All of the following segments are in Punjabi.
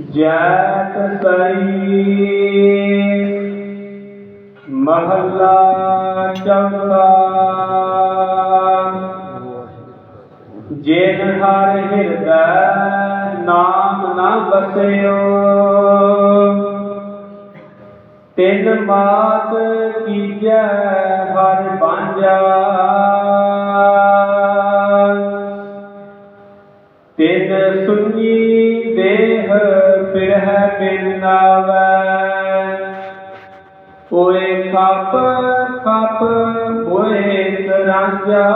ਜੈਤ ਸਈ ਮਹੱਲਾ ਚੌਥਾ ਜਿਨ ਹਰ ਹਿਰਦੈ ਨਾਮ ਨਾ ਬਸਿਓ ਤਿਨ ਮਾਤ ਕੀਜੈ ਹਰ ਬਾਂਝਾ ਪਿਰਹਿ ਬਿਨ ਨਾਵੈ। ਓਏ ਖਪ ਖਪ ਓਏ ਤਰਾਂਜਾ।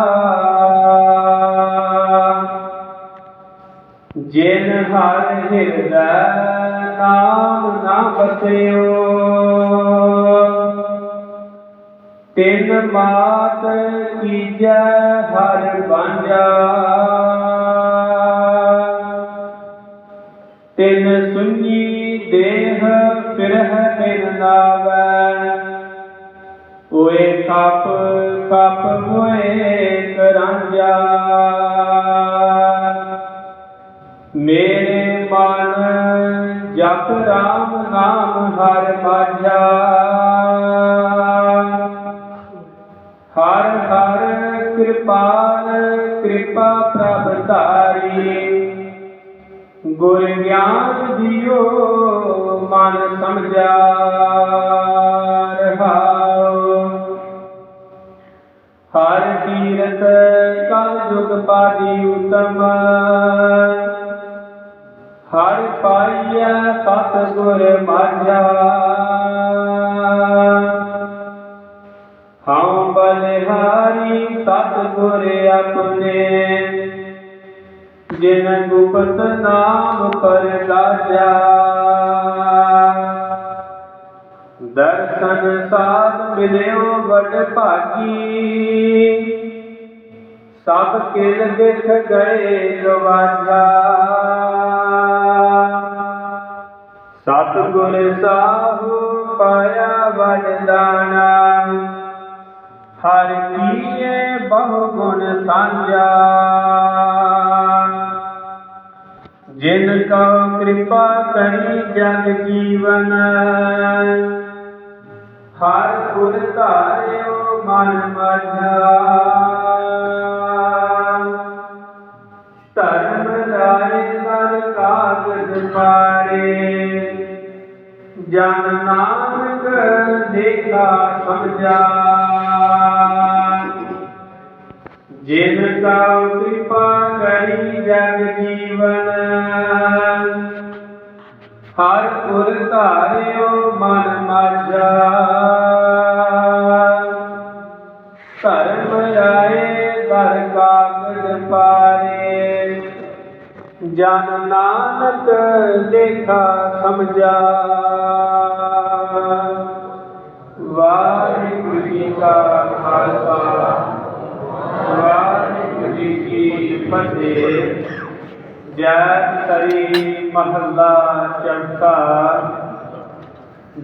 ਜਿਨ ਹਰ ਹਿਰਦੈ ਨਾਮ ਨਾ ਬਸਿਓ ਤਿਨ ਮਾਤ ਕੀਜੈ ਹਰ ਬਾਂਝਾ ਤਿਨ ਸੁਨੀ ਦੇਹ ਫਿਰਹਿ ਬਿਨ ਨਾਵੈ। ਓਏ ਖਪ ਹੋਏ ਕਰਾਂਜਾ। ਮੇਰੇ ਮਨ ਜਪ ਰਾਮ ਨਾਮ ਹਰ ਮਾਝਾ ਹਰ ਹਰ ਕਿਰਪਾਲ ਕਿਰਪਾ ਪ੍ਰਭ ਧਾਰੀ। ਗੁਰ ਗਿਆਨ ਦਿਓ ਮਨ ਸਮਝਾ ਰਹਾਉ ਹਰ ਕੀਰਤ ਕਲ ਜੁਗ ਪਾਦੀ ਉਤਮ। ਹਰ ਪਾਈਐ ਸਤ ਗੁਰ ਮਾਝਾ। ਹਉ ਬਲਿਹਾਰੀ ਸਤ ਗੁਰ ਆਪਣੇ। ਜਿਨ ਗੁਪਤ ਨਾਮ ਪਰ ਦਰਸ਼ਨ ਸਾਧ ਮਿਲਿਓ ਵਡ ਭਾਗੀ। ਸਭ ਕਿਲ ਦਿਖ ਗਏ ਗਵਾਜਾ। ਸਤ ਗੁਰ ਸਾਹੂ ਪਾਇਆ ਵਡਦਾਨਾ ਹਰ ਕੀਏ ਬਹੁ ਗੁਣ ਸਾਂਝਾ। ਜਿਨ ਕਾ ਕਿਰਪਾ ਕਰੀ ਜਗ ਜੀਵਨ, ਹਰ ਗੁਰ ਧਾਰਿਓ ਮਨ ਮਝਾ। ਧਰਮ ਰਾਏ ਸਰ ਕਾਗਜ ਪਾਰੇ ਜਨ ਨਾਨਕ ਦੇਖਾ ਸਮਝਾ। ਜਿਨ ਕਾ ਕਿਰਪਾ ਕਰੀ ਜਗ ਜੀਵਨ ਹਰ ਪੁਰ ਧਾਰਿਓ ਮਨ ਮਾਝਾ। ਧਰਮ ਰਾਏ ਦਰ ਕਾਗਜ ਪਾਰੇ ਜਨ ਨਾਨਕ ਦੇਖਾ ਸਮਝਾ। ਵਾਹਿਗੁਰੂ ਜੀ ਕਾ ਖਾਲਸਾ। ਵਾਹਿਗੁਰੂ ਜੀ ਕੀ ਫਤਿਹ। ਜੈ ਸਰੀ ਮਹੱਲਾ ਚੌਥਾ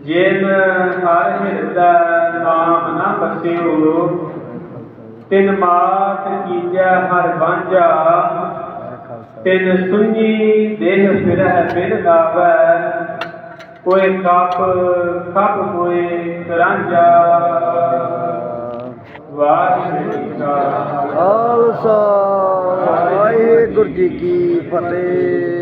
ਜਿਨ ਹਰ ਹਿਰਦੈ ਨਾਮ ਨਾ ਬਸਿਓ, ਤਿਨ ਮਾਤ ਕੀਜੈ ਹਰ ਬਾਂਝਾ ਤਿਨ ਸੁਣੀ ਦੇਹ ਫਿਰਹਿ ਬਿਨ ਲਾਵੈ, ਕੋਈ ਕੱਪ ਕੱਪ ਹੋਏ ਰਾਂਝਾ। ਵਾਹਿਗੁਰੂ ਜੀ ਕਾ ਵਾਹਿਗੁਰੂ ਜੀ ਕੀ ਫਤਿਹ।